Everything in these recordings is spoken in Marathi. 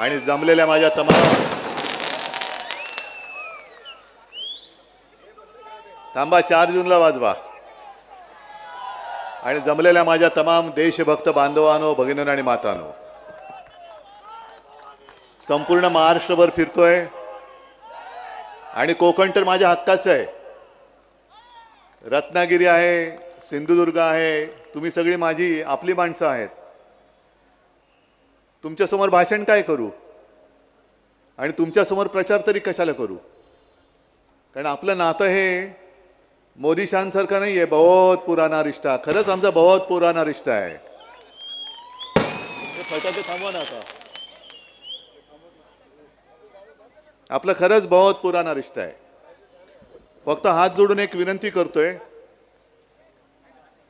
आणि जमलेल्या माझ्या तमाम थांबा चार जूनला वाजवा. आणि जमलेल्या माझ्या तमाम देशभक्त बांधवानो भगिनीनो आणि मातानो. संपूर्ण महाराष्ट्रभर फिरतोय. आणि कोकण तर माझ्या हक्काचं आहे. रत्नागिरी आहे सिंधुदुर्ग आहे तुम्ही सगळी माझी आपली माणसं आहेत. तुमच्यासमोर भाषण काय करू? आणि तुमच्यासमोर प्रचार तरी कशाला करू? कारण आपलं नातं हे मोदी शानसारखं नाही आहे बहुत पुराना रिश्ता. खरंच आमचा बहुत पुराना रिश्ता आहे. फटाके थांबवा ना आता. आपलं खरंच बहुत पुराना रिश्ता आहे. फक्त हात जोडून एक विनंती करतोय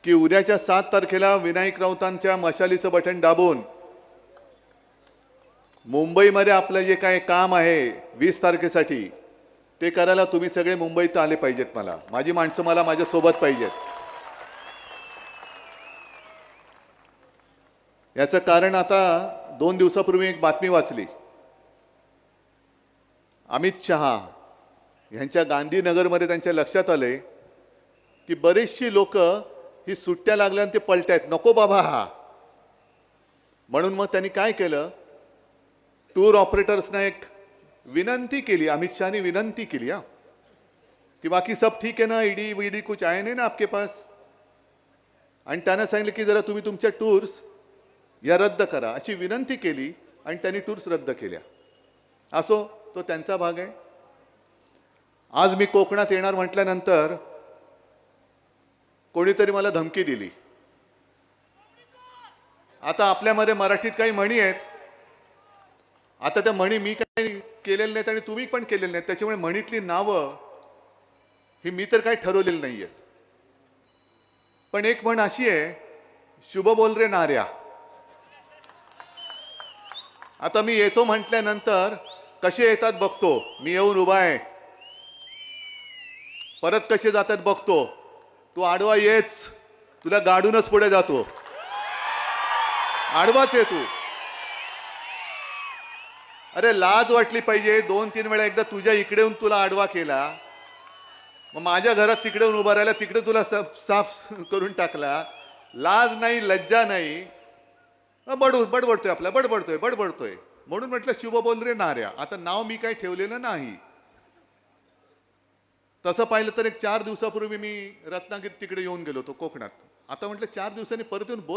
की उद्याच्या सात तारखेला विनायक राऊतांच्या मशालीचं बटन दाबून मुंबईमध्ये आपलं जे काय काम आहे वीस तारखेसाठी ते करायला तुम्ही सगळे मुंबईत आले पाहिजेत मला. माझी माणसं मला माझ्या सोबत पाहिजेत. याचं कारण आता दोन दिवसापूर्वी एक बातमी वाचली. अमित शहा यांच्या गांधीनगरमध्ये त्यांच्या लक्षात आले की बरेचशी लोक ही सुट्ट्या लागल्या आणि ते पलटायत. नको बाबा. हा म्हणून मग त्यांनी काय केलं? टूर ऑपरेटर्सना एक विनंती केली अमित शहाने विनंती केली हा. कि बाकी सब ठीक है ना ईडी वीडी कुछ आए नाही ना आपके पास? आणि त्यानं सांगितलं की जरा तुम्ही तुमच्या टूर्स या रद्द करा. अशी विनंती केली आणि त्यांनी टूर्स रद्द केल्या. असो तो त्यांचा भाग आहे. आज मी कोकणात येणार म्हटल्यानंतर कोणीतरी मला धमकी दिली. आता आपल्यामध्ये मराठीत काही म्हणी आहेत आता त्या म्हणी मी काही केलेल्या नाहीत आणि तुम्ही पण केलेल्या नाहीत. त्याच्यामुळे म्हणीतली नावं ही मी तर काही ठरवलेली नाहीये पण एक म्हण अशी आहे शुभ बोल रे नार्या आता मी येतो म्हटल्यानंतर कसे येतात बघतो. मी येऊन उभा आहे. परत कसे जातात बघतो. तू आडवा येच. तुला गाडूनच पुढे जातो. आडवाच आहे तू. अरे लाज वाटली पाहिजे. दोन तीन वेळा एकदा तुझ्या इकडे येऊन तुला आडवा केला. मग माझ्या घरात तिकडे येऊन उभा राहिला तिकडे तुला साफ करून टाकला. लाज नाही लज्जा नाही. अ, बडू बडबडतोय आपला बडबडतोय बडबडतोय. म्हणून म्हटलं शुभ बोल रे नाऱ्या आता नाव मी काही ठेवलेलं नाही. तसं पाहिलं तर एक चार दिवसापूर्वी मी रत्नागिरी तिकडे येऊन गेलो होतो कोकणात. आता म्हटलं चार दिवसांनी परत येऊन बोल